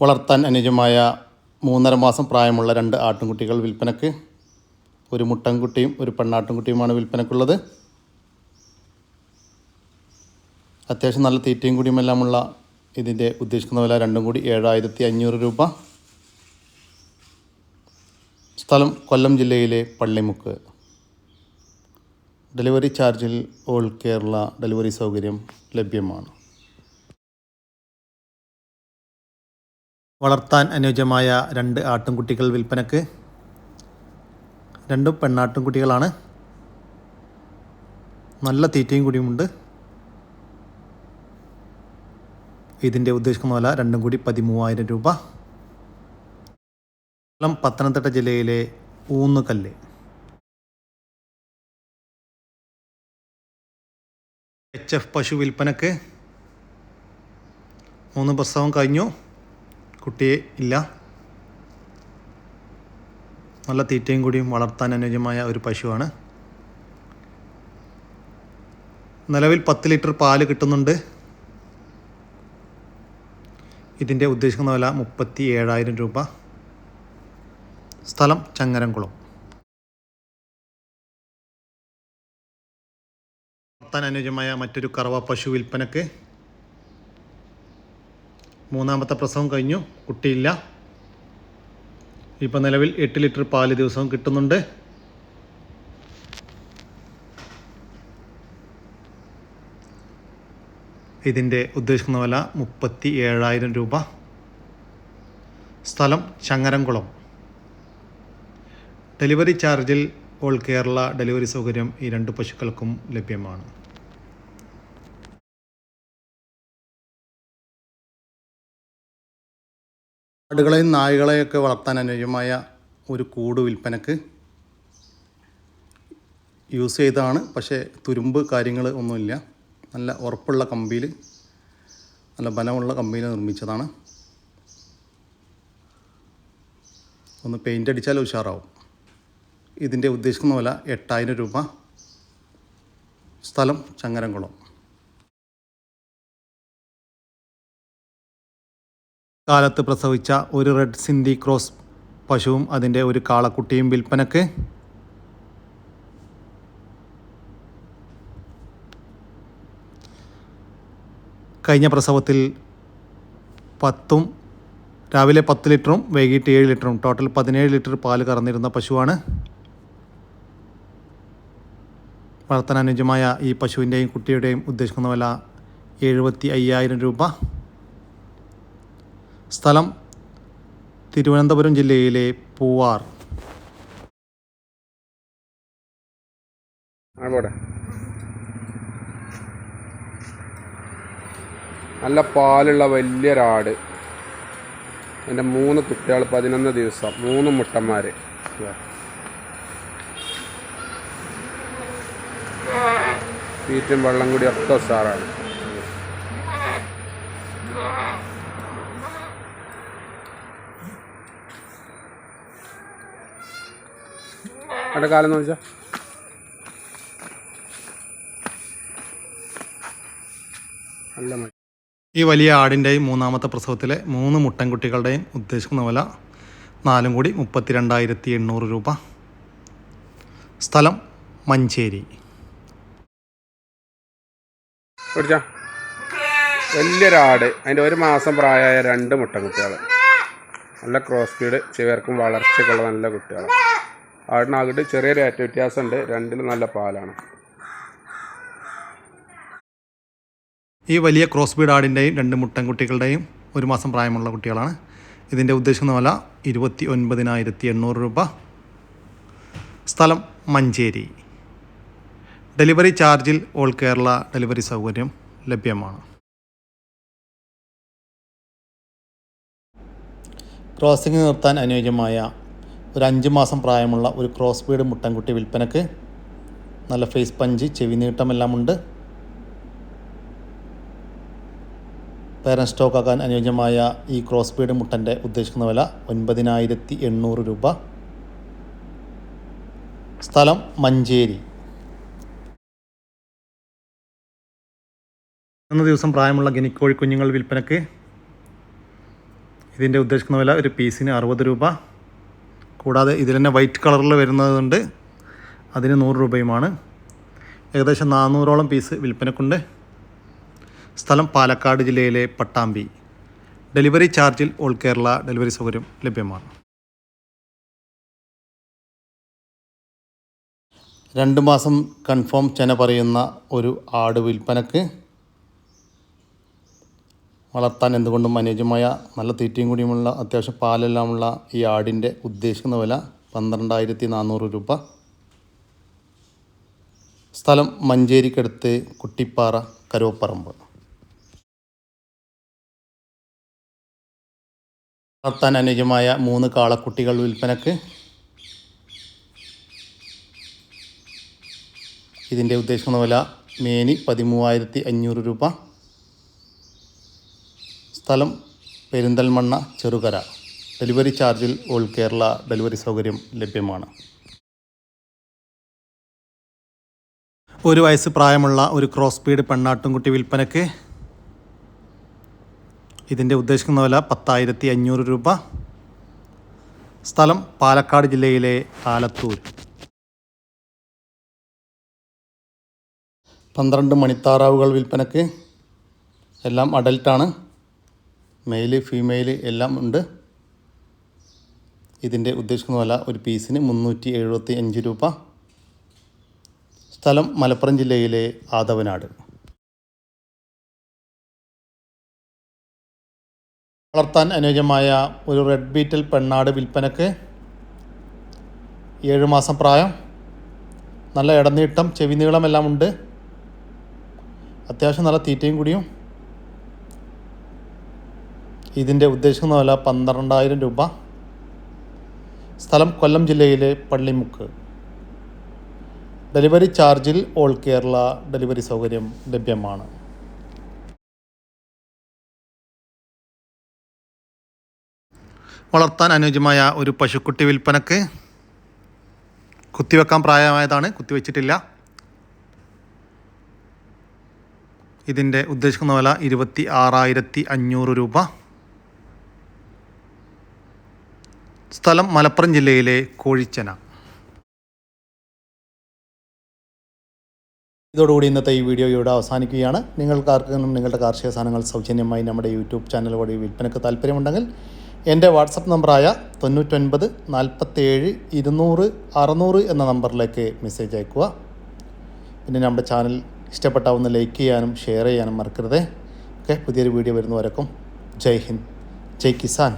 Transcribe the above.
വളർത്താൻ അനുജമായ മൂന്നര മാസം പ്രായമുള്ള രണ്ട് ആട്ടിൻകുട്ടികൾ വിൽപ്പനക്ക് ഒരു മുട്ടൻകുട്ടിയും ഒരു പെണ്ണാട്ടിൻകുട്ടിയുമാണ് വിൽപ്പനക്കുള്ളത്. അത്യാവശ്യം നല്ല തീറ്റയും കൂടിയുമെല്ലാമുള്ള ഇതിന്റെ ഉദ്ദേശിക്കുന്ന വില രണ്ടും കൂടി ഏഴായിരത്തി അഞ്ഞൂറ് രൂപ. സ്ഥലം കൊല്ലം ജില്ലയിലെ പള്ളിമുക്ക്. ഡെലിവറി ചാർജിൽ ഓൾ കേരള ഡെലിവറി സൗകര്യം ലഭ്യമാണ്. വളർത്താൻ അനുയോജ്യമായ രണ്ട് ആട്ടിൻകുട്ടികൾ വിൽപ്പനക്ക്. രണ്ടും പെണ്ണാട്ടിൻകുട്ടികളാണ് നല്ല തീറ്റയും കൂടിയുമുണ്ട്. ഇതിന്റെ ഉദ്ദേശിക്കുന്ന വില രണ്ടും കൂടി പതിമൂവായിരം രൂപ. കൊല്ലം പത്തനംതിട്ട ജില്ലയിലെ ഊന്നുകല്ല്. എച്ച് എഫ് പശു വിൽപ്പനക്ക് മൂന്ന് പ്രസവം കഴിഞ്ഞു. കുട്ടിയെ ഇല്ല. നല്ല തീറ്റയും കൂടിയും വളർത്താൻ അനുയോജ്യമായ ഒരു പശുവാണ്. നിലവിൽ പത്ത് ലിറ്റർ പാൽ കിട്ടുന്നുണ്ട്. ഇതിന്റെ ഉദ്ദേശിക്കുന്ന വില മുപ്പത്തി ഏഴായിരം രൂപ. സ്ഥലം ചങ്ങരംകുളം. വളർത്താൻ അനുയോജ്യമായ മറ്റൊരു കറവ പശു വിൽപ്പനക്ക് മൂന്നാമത്തെ പ്രസവം കഴിഞ്ഞു. കുട്ടിയില്ല. ഇപ്പം നിലവിൽ എട്ട് ലിറ്റർ പാൽ ദിവസവും കിട്ടുന്നുണ്ട്. ഇതിന്റെ ഉദ്ദേശിക്കുന്ന വില മുപ്പത്തി ഏഴായിരം രൂപ. സ്ഥലം ചങ്ങരംകുളം. ഡെലിവറി ചാർജിൽ ഓൾ കേരള ഡെലിവറി സൗകര്യം ഈ രണ്ട് പശുക്കൾക്കും ലഭ്യമാണ്. ആടുകളെയും നായകളെയൊക്കെ വളർത്താൻ അനുയോജ്യമായ ഒരു കൂട് വിൽപ്പനക്ക് യൂസ് ചെയ്തതാണ്. പക്ഷേ തുരുമ്പ് കാര്യങ്ങൾ ഒന്നുമില്ല. നല്ല ഉറപ്പുള്ള കമ്പിയിൽ നല്ല ബലമുള്ള കമ്പിയിൽ നിർമ്മിച്ചതാണ്. ഒന്ന് പെയിന്റ് അടിച്ചാൽ ഉഷാറാവും. ഇതിന്റെ ഉദ്ദേശിക്കുന്ന വില എട്ടായിരം രൂപ. സ്ഥലം ചങ്ങരംകുളം. കാലത്ത് പ്രസവിച്ച ഒരു റെഡ് സിന്ധി ക്രോസ് പശുവും അതിന്റെ ഒരു കാളക്കുട്ടിയും വിൽപ്പനക്ക് കഴിഞ്ഞ പ്രസവത്തിൽ പത്തും രാവിലെ പത്ത് ലിറ്ററും വൈകിട്ട് ഏഴ് ലിറ്ററും ടോട്ടൽ പതിനേഴ് ലിറ്റർ പാൽ കറന്നിരുന്ന പശുവാണ്. വളർത്താൻ അനുയോജ്യമായ ഈ പശുവിന്റെയും കുട്ടിയുടെയും ഉദ്ദേശിക്കുന്ന വില എഴുപത്തി അയ്യായിരം രൂപ. സ്ഥലം തിരുവനന്തപുരം ജില്ലയിലെ പൂവാർ. നല്ല പാലുള്ള വലിയൊരാട് എന്റെ മൂന്ന് കുട്ടികൾ പതിനൊന്ന് ദിവസം മൂന്ന് മുട്ടന്മാർ തീറ്റും വെള്ളം കൂടി ഒക്കെ ഉസാറാണ്. അവിടെ കാലം വെച്ചാൽ നല്ല മഴ ഈ വലിയ ആടിന്റെയും മൂന്നാമത്തെ പ്രസവത്തിലെ മൂന്ന് മുട്ടൻകുട്ടികളുടെയും ഉദ്ദേശിക്കുന്ന വില നാലും കൂടി മുപ്പത്തി രണ്ടായിരത്തി എണ്ണൂറ് രൂപ. സ്ഥലം മഞ്ചേരി. വലിയൊരാട്. അതിന്റെ ഒരു മാസം പ്രായമായ രണ്ട് മുട്ടൻകുട്ടികൾ നല്ല ക്രോസ് ഫീഡ് ചിവർക്കും വളർച്ചയ്ക്കുള്ള നല്ല കുട്ടികൾ ആടിനാകിട്ട് ചെറിയൊരു ഏറ്റ വ്യത്യാസമുണ്ട്. രണ്ടിലും നല്ല പാലാണ്. ഈ വലിയ ക്രോസ് ബീഡ് ആടിന്റെയും രണ്ട് മുട്ടൻകുട്ടികളുടെയും ഒരു മാസം പ്രായമുള്ള കുട്ടികളാണ്. ഇതിന്റെ ഉദ്ദേശിക്കുന്ന വില ഇരുപത്തി ഒൻപതിനായിരത്തി എണ്ണൂറ് രൂപ. സ്ഥലം മഞ്ചേരി. ഡെലിവറി ചാർജിൽ ഓൾ കേരള ഡെലിവറി സൗകര്യം ലഭ്യമാണ്. ക്രോസിംഗ് നിർത്താൻ അനുയോജ്യമായ ഒരു അഞ്ച് മാസം പ്രായമുള്ള ഒരു ക്രോസ് ബീഡ് മുട്ടൻകുട്ടി വിൽപ്പനക്ക് നല്ല ഫേസ് പഞ്ച് ചെവി നീട്ടമെല്ലാം ഉണ്ട്. പേരൻ സ്റ്റോക്ക് ആക്കാൻ അനുയോജ്യമായ ഈ ക്രോസ് ബീഡ് മുട്ടന്റെ ഉദ്ദേശിക്കുന്ന വില ഒൻപതിനായിരത്തി എണ്ണൂറ് രൂപ. സ്ഥലം മഞ്ചേരി. ഇന്ന ദിവസം പ്രായമുള്ള ഗിനിക്കോഴി കുഞ്ഞുങ്ങൾ വിൽപ്പനക്ക് ഇതിന്റെ ഉദ്ദേശിക്കുന്ന വില ഒരു പീസിന് അറുപത് രൂപ. കൂടാതെ ഇതിൽ തന്നെ വൈറ്റ് കളറിൽ വരുന്നതുണ്ട്. അതിന് നൂറ് രൂപയുമാണ്. ഏകദേശം നാനൂറോളം പീസ് വിൽപ്പനക്കുണ്ട്. സ്ഥലം പാലക്കാട് ജില്ലയിലെ പട്ടാമ്പി. ഡെലിവറി ചാർജിൽ ഓൾ കേരള ഡെലിവറി സൗകര്യം ലഭ്യമാണ്. രണ്ട് മാസം കൺഫേം ചെന പറയുന്ന ഒരു ആട് വിൽപ്പനക്ക് വളർത്താൻ എന്തുകൊണ്ടും അനുയോജ്യമായ നല്ല തീറ്റയും കൂടിയുമുള്ള അത്യാവശ്യം പാലെല്ലാമുള്ള ഈ ആടിന്റെ ഉദ്ദേശിക്കുന്ന വില പന്ത്രണ്ടായിരത്തി നാനൂറ് രൂപ. സ്ഥലം മഞ്ചേരിക്കടുത്ത് കുട്ടിപ്പാറ കരുവപ്പറമ്പ്. വളർത്താൻ അനുയോജ്യമായ മൂന്ന് കാളക്കുട്ടികൾ വിൽപ്പനക്ക്. ഇതിന്റെ ഉദ്ദേശിക്കുന്ന വില മേനി പതിമൂവായിരത്തി അഞ്ഞൂറ് രൂപ. സ്ഥലം പെരിന്തൽമണ്ണ ചെറുകര. ഡെലിവറി ചാർജിൽ ഓൾ കേരള ഡെലിവറി സൗകര്യം ലഭ്യമാണ്. ഒരു വയസ്സ് പ്രായമുള്ള ഒരു ക്രോസ് പീഡ് പെണ്ണാട്ടുംകുട്ടി വിൽപ്പനയ്ക്ക് ഇതിന്റെ ഉദ്ദേശിക്കുന്ന വില പത്തായിരത്തി അഞ്ഞൂറ് രൂപ. സ്ഥലം പാലക്കാട് ജില്ലയിലെ ആലത്തൂർ. പന്ത്രണ്ട് മണിത്താറാവുകൾ വിൽപ്പനയ്ക്ക് എല്ലാം അഡൽട്ടാണ്. മെയിൽ ഫീമെയിൽ എല്ലാം ഉണ്ട്. ഇതിന്റെ ഉദ്ദേശിക്കുന്ന വില ഒരു പീസിന് മുന്നൂറ്റി എഴുപത്തി അഞ്ച് രൂപ. സ്ഥലം മലപ്പുറം ജില്ലയിലെ ആദവനാട്. വളർത്താൻ അനുയോജ്യമായ ഒരു റെഡ് ബീറ്റൽ പെണ്ണാട് വിൽപ്പനക്ക് ഏഴ് മാസം പ്രായം. നല്ല ഇടനീട്ടം ചെവി നീളമെല്ലാം ഉണ്ട്. അത്യാവശ്യം നല്ല തീറ്റയും കൂടിയും. ഇതിന്റെ ഉദ്ദേശിക്കുന്ന വില പന്ത്രണ്ടായിരം രൂപ സ്ഥലം കൊല്ലം ജില്ലയിലെ പള്ളിമുക്ക്. ഡെലിവറി ചാർജിൽ ഓൾ കേരള ഡെലിവറി സൗകര്യം ലഭ്യമാണ്. വളർത്താൻ അനുയോജ്യമായ ഒരു പശുക്കുട്ടി വിൽപ്പനക്ക് കുത്തിവെക്കാൻ പ്രായമായതാണ് കുത്തിവെച്ചിട്ടില്ല. ഇതിന്റെ ഉദ്ദേശിക്കുന്ന വില ഇരുപത്തി ആറായിരത്തി അഞ്ഞൂറ് രൂപ. സ്ഥലം മലപ്പുറം ജില്ലയിലെ കോഴിച്ചന. ഇതോടുകൂടി ഇന്നത്തെ ഈ വീഡിയോ ഇവിടെ അവസാനിക്കുകയാണ്. നിങ്ങൾക്കാർക്കും നിങ്ങളുടെ കാർഷിക സാധനങ്ങൾ സൗജന്യമായി നമ്മുടെ യൂട്യൂബ് ചാനൽ വഴി വിൽപ്പനയ്ക്ക് താല്പര്യമുണ്ടെങ്കിൽ എന്റെ വാട്സപ്പ് നമ്പറായ തൊണ്ണൂറ്റൊൻപത് നാൽപ്പത്തേഴ് ഇരുന്നൂറ് അറുന്നൂറ് എന്ന നമ്പറിലേക്ക് മെസ്സേജ് അയക്കുക പിന്നെ നമ്മുടെ ചാനൽ ഇഷ്ടപ്പെട്ട ഒന്ന് ലൈക്ക് ചെയ്യാനും ഷെയർ ചെയ്യാനും മറക്കരുതേ. ഓക്കെ പുതിയൊരു വീഡിയോ വരുന്നവരക്കും ജയ് ഹിന്ദ്. ജയ് കിസാൻ.